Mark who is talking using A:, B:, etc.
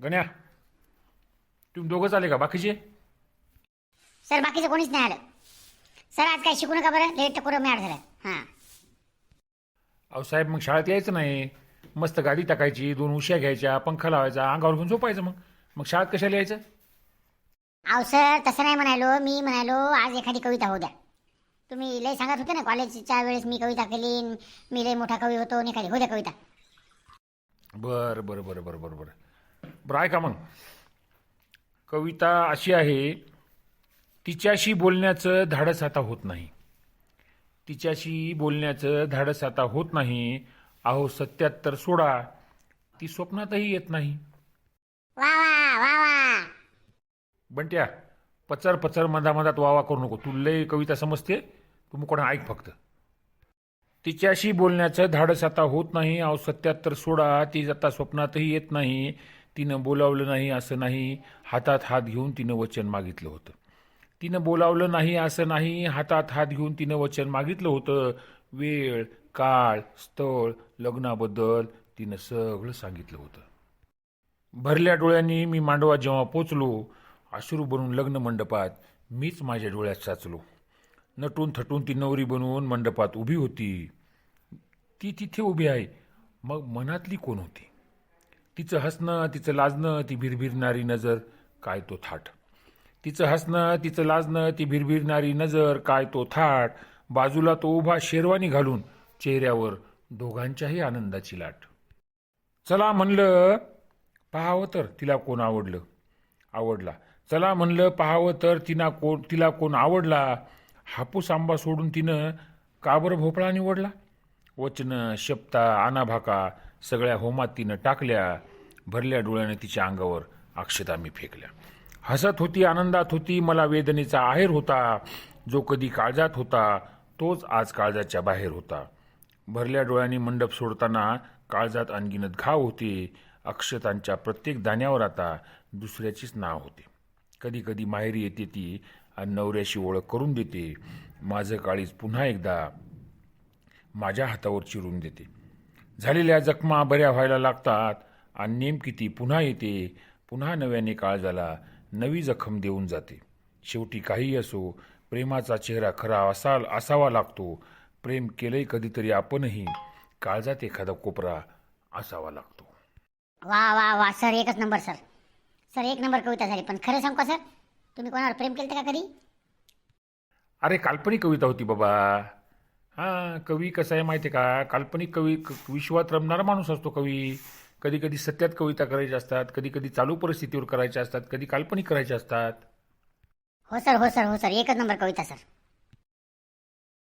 A: गण्या तुम्ही दोघंच आले का? बाकीचे?
B: सर बाकीचं कोणीच नाही आलं. सर आज काय शिकू नका बरं. लेट करून मॅड झालं. हां.
A: अहो साहेब मग शाळेत यायचं नाही. मस्त गाडी टाकायची दोन उश्या घ्यायच्या पंखा लावायचा अंगावर घेऊन झोपायचं मग. मग शाळेत कशाला यायचं?
B: अहो सर तसं नाही म्हणालो मी म्हणालो आज एखादी कविता होऊ द्या. तुम्ही लय सांगत होते ना कॉलेजच्या वेळेस मी कविता केली मी लय मोठा कवी होतो आणि एखादी होऊ द्या कविता.
A: बरं बरं बरं बरं बरं बरं. बरं ऐका मग कविता अशी आहे तिच्याशी बोलण्याचं धाडस आता होत नाही. तिच्याशी बोलण्याचं धाडस आता होत नाही. अहो सत्याहत्तर सोडा ती स्वप्नातही येत नाही. बंट्या पचर पचर मधामधात वावा करू नको. तू लय कविता समजते तू मग कोणा ऐक फक्त. तिच्याशी बोलण्याचं धाडस आता होत नाही. अहो सत्याहत्तर सोडा ती आता स्वप्नातही येत नाही. तिनं बोलावलं नाही असं नाही हातात हात घेऊन तिनं वचन मागितलं होतं. तिनं बोलावलं नाही असं नाही हातात हात घेऊन तिनं वचन मागितलं होतं. वेळ काळ स्थळ लग्नाबद्दल तिनं सगळं सांगितलं होतं. भरल्या डोळ्यांनी मी मांडवा जेव्हा पोचलो अश्रू बनून लग्न मंडपात मीच माझ्या डोळ्यात साचलो. नटून थटून ती नवरी बनवून मंडपात उभी होती. ती तिथे उभी आहे. मग मनातली कोण होती? तिचं हसणं तिचं लाजणं ती भिरभिरणारी नजर काय तो थाट. तिचं हसणं तिचं लाजणं ती भिरभिरणारी नजर काय तो थाट. बाजूला तो उभा शेरवानी घालून चेहऱ्यावर दोघांच्याही आनंदाची लाट. चला म्हणलं पाहावं तर तिला कोण आवडलं. आवडला. चला म्हणलं पाहावं तर तिना कोण तिला कोण आवडला. हापूस आंबा सोडून तिनं का बरं भोपळा निवडला? वचनं शब्दा आणाभाका सगळ्या होमात तिनं टाकल्या भरल्या डोळ्यानं तिच्या अंगावर अक्षता मी फेकल्या. हसत होती आनंदात होती मला वेदनेचा आहेर होता. जो कधी काळजात होता तोच आज काळजाच्या बाहेर होता. भरल्या डोळ्यांनी मंडप सोडताना काळजात अनगिनत घाव होते. अक्षतांच्या प्रत्येक दाण्यावर आता दुसऱ्याचीच नाव होते. कधी कधी माहेरी येते ती आणि नवऱ्याशी ओळख करून देते. माझं काळीज पुन्हा एकदा माझ्या हातावर चिरून देते. झालेल्या जखमा बऱ्या व्हायला लागतात आणि नेमकी ती पुन्हा येते पुन्हा नव्याने काळजाला नवी जखम देऊन जाते. शेवटी काही असो प्रेमाचा चेहरा खरा असा असावा लागतो. प्रेम केलंय कधीतरी आपणही काळजात एखादा कोपरा असावा लागतो.
B: वा वा वा सर एकच नंबर सर. सर एक नंबर कविता झाली. पण खरं सांगू का सर? तुम्ही कोणावर प्रेम केलं का कधी?
A: अरे काल्पनिक कविता होती बाबा. हां कवी कसं आहे माहिती आहे का? काल्पनिक कवी क- विश्वात रमणारा माणूस असतो कवी. कधी कधी सत्यात कविता करायच्या असतात कधी कधी चालू परिस्थितीवर करायच्या असतात कधी काल्पनिक करायच्या असतात.
B: हो सर हो सर हो सर. एकच नंबर कविता सर.